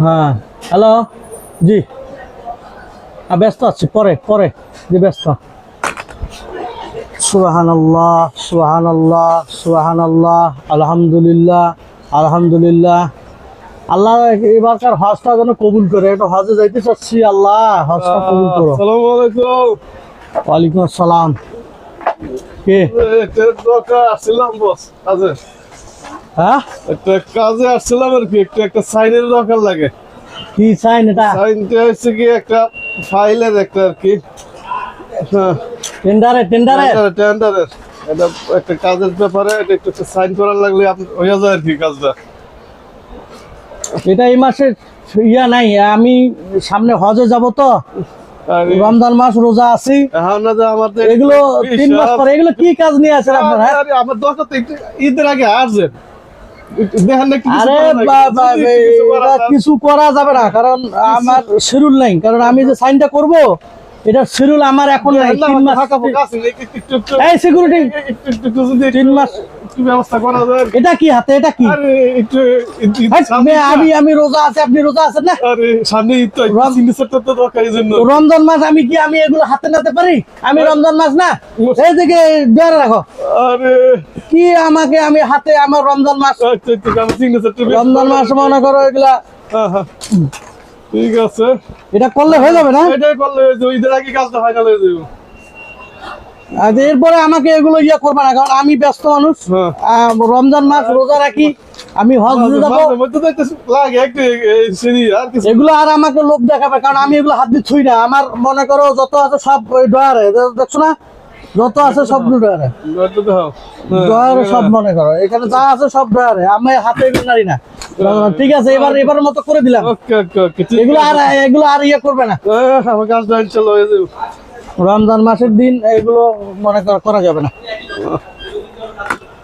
হ্যাঁ হ্যালো জি। ব্যস্ত আছি পরে পরে। জি ব্যস্ত। সুবাহান আল্লাহ সুবাহান আল্লাহ সুবাহান আল্লাহ আলহামদুলিল্লাহ আলহামদুলিল্লাহ। আল্লাহ এবারকার হজটা যেন কবুল করে একটা হজে যাইতে চাচ্ছি আল্লাহ হজটা কবুল করো। ওয়ালাইকুম আসসালাম। কে? দরকার আসছিলাম বস কাজে। হ্যাঁ? একটা কাজে আসছিলাম আর কি একটা একটা সাইনের দরকার লাগে। কি চাইন এটা? সাইনটা হচ্ছে কি একটা ফাইলের একটা আর কি। টেন্ডারে টেন্ডারে এটা একটা কাজের ব্যাপারে এটা একটু সাইন করার লাগলে আপনি হয়ে যায় আর কি কাজটা। এটা এই মাসে ইয়া নাই আমি সামনে হজে যাব তো। রমজান মাস রোজা আছি। এগুলো তিন মাস পরে এগুলো কি কাজ নিয়ে আছেন আপনার হ্যাঁ? আমার দরকার ঈদের আগে আসছেন কিছু করা যাবে না কারণ আমার শিডিউল নাই। কারণ আমি যে সাইনটা করব এটা শিডিউল আমার এখন নাই মাস এই সিকিউরিটি তিন মাস একটু ব্যবস্থা করা যায়? এটা কি হাতে? এটা মে- আমি আমি রোজা আছি আপনি রোজা আছেন না? আরে সামনে ঈদ তো সিগনেচারটা তো দরকার এই রমজান মাস আমি কি আমি এগুলো হাতে নাতে পারি? আমি রমজান মাস না? এই দিকে ধরে রাখো। আরে। কি আমাকে আমি হাতে আমার রমজান মাস? আচ্ছা আচ্ছা সিগনেচারটা রমজান মাস মনে করো এগুলা। হ্যাঁ, হ্যাঁ। ঠিক আছে। এটা করলে হয়ে যাবে না? এটাই করলে ওই যে ঈদের আগে কাজটা ফাইনাল হয়ে যাবে। এরপরে আমাকে এগুলো ইয়ে করবে না কারণ আমি ব্যস্ত মানুষ হ্যাঁ। রমজান মাস রোজা রাখি আমি হজ যাব এগুলো আর আমাকে লোক দেখাবে কারণ আমি এগুলো হাত দিয়ে ছুই না আমার মনে করো যত আছে সব ডয়ারে দেখছ না যত আছে সব ডয়ারে। হ্যাঁ। ডয়ারে সব মনে করো এখানে যা আছে সব ডয়ারে আমি হাতে এগুলো নাড়ি না ঠিক আছে এবার এবার মতো করে দিলাম এগুলো আর এগুলো আর ইয়ে করবে না হ্যাঁ, কাজটা ইনশাল্লাহ হয়ে রমজান মাসের দিন এগুলো মনে কর- যাবে না।